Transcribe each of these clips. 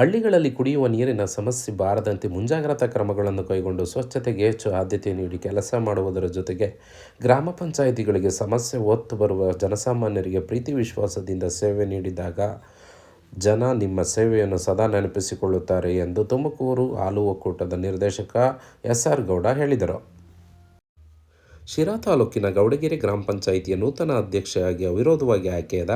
ಹಳ್ಳಿಗಳಲ್ಲಿ ಕುಡಿಯುವ ನೀರಿನ ಸಮಸ್ಯೆ ಬಾರದಂತೆ ಮುಂಜಾಗ್ರತಾ ಕ್ರಮಗಳನ್ನು ಕೈಗೊಂಡು ಸ್ವಚ್ಛತೆಗೆ ಹೆಚ್ಚು ಆದ್ಯತೆ ನೀಡಿ ಕೆಲಸ ಮಾಡುವುದರ ಜೊತೆಗೆ ಗ್ರಾಮ ಪಂಚಾಯಿತಿಗಳಿಗೆ ಸಮಸ್ಯೆ ಒತ್ತು ಬರುವ ಜನಸಾಮಾನ್ಯರಿಗೆ ಪ್ರೀತಿ ವಿಶ್ವಾಸದಿಂದ ಸೇವೆ ನೀಡಿದಾಗ ಜನ ನಿಮ್ಮ ಸೇವೆಯನ್ನು ಸದಾ ನೆನಪಿಸಿಕೊಳ್ಳುತ್ತಾರೆ ಎಂದು ತುಮಕೂರು ಹಾಲು ಒಕ್ಕೂಟದ ನಿರ್ದೇಶಕ ಎಸ್ ಆರ್ ಗೌಡ ಹೇಳಿದರು. ಶಿರಾ ತಾಲೂಕಿನ ಗೌಡಗೆರೆ ಗ್ರಾಮ ಪಂಚಾಯಿತಿಯ ನೂತನ ಅಧ್ಯಕ್ಷೆಯಾಗಿ ಅವಿರೋಧವಾಗಿ ಆಯ್ಕೆಯಾದ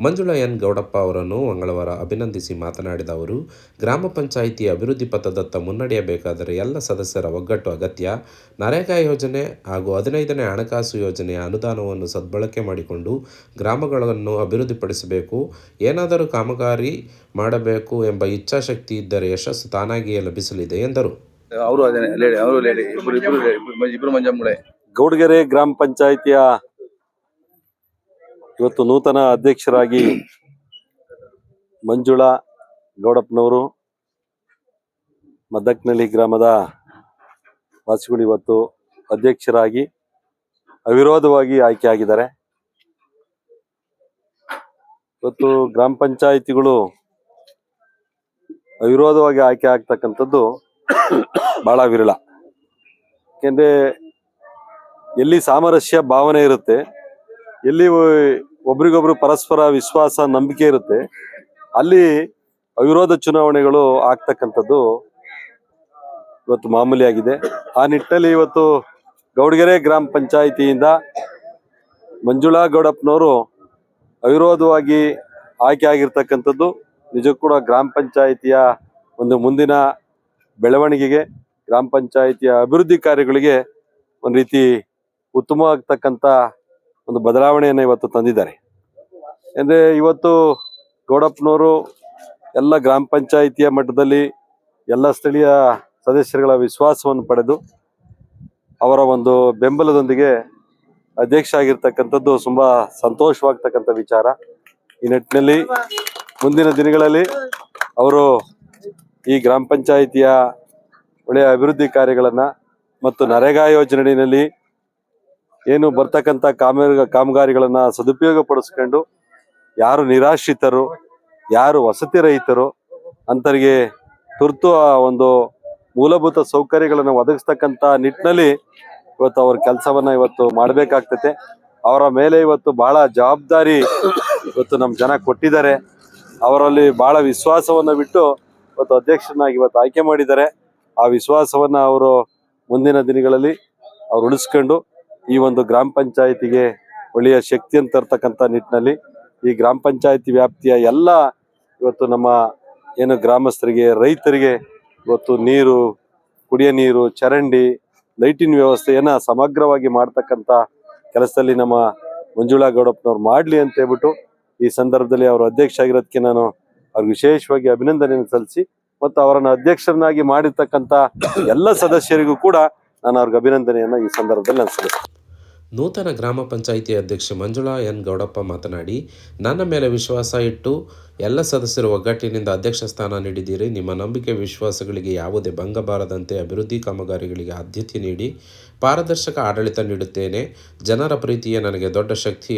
ಮಂಜುಳಾ ಎನ್ ಗೌಡಪ್ಪ ಅವರನ್ನು ಮಂಗಳವಾರ ಅಭಿನಂದಿಸಿ ಮಾತನಾಡಿದ ಅವರು, ಗ್ರಾಮ ಪಂಚಾಯಿತಿಯ ಅಭಿವೃದ್ಧಿ ಪಥದತ್ತ ಮುನ್ನಡೆಯಬೇಕಾದರೆ ಎಲ್ಲ ಸದಸ್ಯರ ಒಗ್ಗಟ್ಟು ಅಗತ್ಯ. ನರೇಗಾ ಯೋಜನೆ ಹಾಗೂ ಹದಿನೈದನೇ ಹಣಕಾಸು ಯೋಜನೆಯ ಅನುದಾನವನ್ನು ಸದ್ಬಳಕೆ ಮಾಡಿಕೊಂಡು ಗ್ರಾಮಗಳನ್ನು ಅಭಿವೃದ್ಧಿಪಡಿಸಬೇಕು. ಏನಾದರೂ ಕಾಮಗಾರಿ ಮಾಡಬೇಕು ಎಂಬ ಇಚ್ಛಾಶಕ್ತಿ ಇದ್ದರೆ ಯಶಸ್ಸು ತಾನಾಗಿಯೇ ಲಭಿಸಲಿದೆ ಎಂದರು. ಅವರು ಇಬ್ಬರು ಲೇಡಿ ಗೌಡಗೆರೆ ಗ್ರಾಮ ಪಂಚಾಯಿತಿಯ ಇವತ್ತು ನೂತನ ಅಧ್ಯಕ್ಷರಾಗಿ ಮಂಜುಳಾ ಗೌಡಪ್ಪನವರು ಮದ್ದಕ್ನಳ್ಳಿ ಗ್ರಾಮದ ವಾಸಿಗಳು ಇವತ್ತು ಅಧ್ಯಕ್ಷರಾಗಿ ಅವಿರೋಧವಾಗಿ ಆಯ್ಕೆಯಾಗಿದ್ದಾರೆ ಇವತ್ತು ಗ್ರಾಮ ಪಂಚಾಯಿತಿಗಳು ಅವಿರೋಧವಾಗಿ ಆಯ್ಕೆ ಆಗ್ತಕ್ಕಂಥದ್ದು ಬಹಳ ವಿರಳ. ಯಾಕೆಂದ್ರೆ ಎಲ್ಲಿ ಸಾಮರಸ್ಯ ಭಾವನೆ ಇರುತ್ತೆ, ಎಲ್ಲಿ ಒಬ್ರಿಗೊಬ್ರು ಪರಸ್ಪರ ವಿಶ್ವಾಸ, ನಂಬಿಕೆ ಇರುತ್ತೆ, ಅಲ್ಲಿ ಅವಿರೋಧ ಚುನಾವಣೆಗಳು ಆಗ್ತಕ್ಕಂಥದ್ದು ಇವತ್ತು ಮಾಮೂಲಿಯಾಗಿದೆ. ಆ ನಿಟ್ಟಿನಲ್ಲಿ ಇವತ್ತು ಗೌಡಗೆರೆ ಗ್ರಾಮ ಪಂಚಾಯಿತಿಯಿಂದ ಮಂಜುಳಾ ಗೌಡಪ್ಪನವರು ಅವಿರೋಧವಾಗಿ ಆಯ್ಕೆ ಆಗಿರ್ತಕ್ಕಂಥದ್ದು. ನಿಜಕ್ಕೂ ಕೂಡ ಗ್ರಾಮ ಪಂಚಾಯಿತಿಯ ಒಂದು ಮುಂದಿನ ಬೆಳವಣಿಗೆಗೆ, ಗ್ರಾಮ ಪಂಚಾಯಿತಿಯ ಅಭಿವೃದ್ಧಿ ಕಾರ್ಯಗಳಿಗೆ ಒಂದು ರೀತಿ ಉತ್ತಮವಾಗ್ತಕ್ಕಂಥ ಒಂದು ಬದಲಾವಣೆಯನ್ನು ಇವತ್ತು ತಂದಿದ್ದಾರೆ. ಅಂದರೆ ಇವತ್ತು ಗೌಡಪ್ಪನವರು ಎಲ್ಲ ಗ್ರಾಮ ಪಂಚಾಯಿತಿಯ ಮಟ್ಟದಲ್ಲಿ ಎಲ್ಲ ಸ್ಥಳೀಯ ಸದಸ್ಯರುಗಳ ವಿಶ್ವಾಸವನ್ನು ಪಡೆದು ಅವರ ಒಂದು ಬೆಂಬಲದೊಂದಿಗೆ ಅಧ್ಯಕ್ಷ ಆಗಿರ್ತಕ್ಕಂಥದ್ದು ತುಂಬ ಸಂತೋಷವಾಗ್ತಕ್ಕಂಥ ವಿಚಾರ. ಈ ನಿಟ್ಟಿನಲ್ಲಿ ಮುಂದಿನ ದಿನಗಳಲ್ಲಿ ಅವರು ಈ ಗ್ರಾಮ ಪಂಚಾಯಿತಿಯ ಒಳ್ಳೆಯ ಅಭಿವೃದ್ಧಿ ಕಾರ್ಯಗಳನ್ನು ಮತ್ತು ನರೇಗಾ ಯೋಜನೆಯಲ್ಲಿ ಏನು ಬರ್ತಕ್ಕಂಥ ಕಾಮ ಕಾಮಗಾರಿಗಳನ್ನ ಸದುಪಯೋಗ ಪಡಿಸ್ಕೊಂಡು ಯಾರು ನಿರಾಶ್ರಿತರು, ಯಾರು ವಸತಿ ರಹಿತರು, ಅಂತರಿಗೆ ತುರ್ತು ಆ ಒಂದು ಮೂಲಭೂತ ಸೌಕರ್ಯಗಳನ್ನು ಒದಗಿಸ್ತಕ್ಕಂಥ ನಿಟ್ಟಿನಲ್ಲಿ ಇವತ್ತು ಅವ್ರ ಕೆಲಸವನ್ನ ಇವತ್ತು ಮಾಡಬೇಕಾಗ್ತತೆ. ಅವರ ಮೇಲೆ ಇವತ್ತು ಬಹಳ ಜವಾಬ್ದಾರಿ ಇವತ್ತು ನಮ್ಮ ಜನ ಕೊಟ್ಟಿದ್ದಾರೆ. ಅವರಲ್ಲಿ ಬಹಳ ವಿಶ್ವಾಸವನ್ನು ಬಿಟ್ಟು ಇವತ್ತು ಅಧ್ಯಕ್ಷನಾಗಿ ಇವತ್ತು ಆಯ್ಕೆ ಮಾಡಿದ್ದಾರೆ. ಆ ವಿಶ್ವಾಸವನ್ನ ಅವರು ಮುಂದಿನ ದಿನಗಳಲ್ಲಿ ಅವ್ರು ಉಳಿಸ್ಕೊಂಡು ಈ ಒಂದು ಗ್ರಾಮ ಪಂಚಾಯಿತಿಗೆ ಒಳ್ಳೆಯ ಶಕ್ತಿಯನ್ನು ತರ್ತಕ್ಕಂಥ ನಿಟ್ಟಿನಲ್ಲಿ ಈ ಗ್ರಾಮ ಪಂಚಾಯಿತಿ ವ್ಯಾಪ್ತಿಯ ಎಲ್ಲ ಇವತ್ತು ನಮ್ಮ ಏನು ಗ್ರಾಮಸ್ಥರಿಗೆ, ರೈತರಿಗೆ ಇವತ್ತು ನೀರು, ಕುಡಿಯ ನೀರು, ಚರಂಡಿ, ಲೈಟಿನ ವ್ಯವಸ್ಥೆಯನ್ನು ಸಮಗ್ರವಾಗಿ ಮಾಡ್ತಕ್ಕಂಥ ಕೆಲಸದಲ್ಲಿ ನಮ್ಮ ಮಂಜುಳಾ ಗೌಡಪ್ಪನವ್ರು ಮಾಡಲಿ ಅಂತ ಹೇಳ್ಬಿಟ್ಟು ಈ ಸಂದರ್ಭದಲ್ಲಿ ಅವರು ಅಧ್ಯಕ್ಷ ಆಗಿರೋದಕ್ಕೆ ನಾನು ಅವ್ರಿಗೆ ವಿಶೇಷವಾಗಿ ಅಭಿನಂದನೆಯನ್ನು ಸಲ್ಲಿಸಿ ಮತ್ತು ಅವರನ್ನು ಅಧ್ಯಕ್ಷರನ್ನಾಗಿ ಮಾಡಿರ್ತಕ್ಕಂಥ ಎಲ್ಲ ಸದಸ್ಯರಿಗೂ ಕೂಡ ನಾನು ಅವ್ರಿಗೆ ಅಭಿನಂದನೆಯನ್ನು ಈ ಸಂದರ್ಭದಲ್ಲಿ ನಾನು ಸಲ್ಲಿಸ್ತೇನೆ ನೂತನ ಗ್ರಾಮ ಪಂಚಾಯಿತಿ ಅಧ್ಯಕ್ಷೆ ಮಂಜುಳಾ ಎನ್ ಗೌಡಪ್ಪ ಮಾತನಾಡಿ, ನನ್ನ ಮೇಲೆ ವಿಶ್ವಾಸ ಇಟ್ಟು ಎಲ್ಲ ಸದಸ್ಯರು ಒಗ್ಗಟ್ಟಿನಿಂದ ಅಧ್ಯಕ್ಷ ಸ್ಥಾನ ನೀಡಿದ್ದೀರಿ. ನಿಮ್ಮ ನಂಬಿಕೆ ವಿಶ್ವಾಸಗಳಿಗೆ ಯಾವುದೇ ಭಂಗ ಬಾರದಂತೆ ಅಭಿವೃದ್ಧಿ ಕಾಮಗಾರಿಗಳಿಗೆ ಆದ್ಯತೆ ನೀಡಿ ಪಾರದರ್ಶಕ ಆಡಳಿತ ನೀಡುತ್ತೇನೆ. ಜನರ ಪ್ರೀತಿಯೇ ನನಗೆ ದೊಡ್ಡ ಶಕ್ತಿ.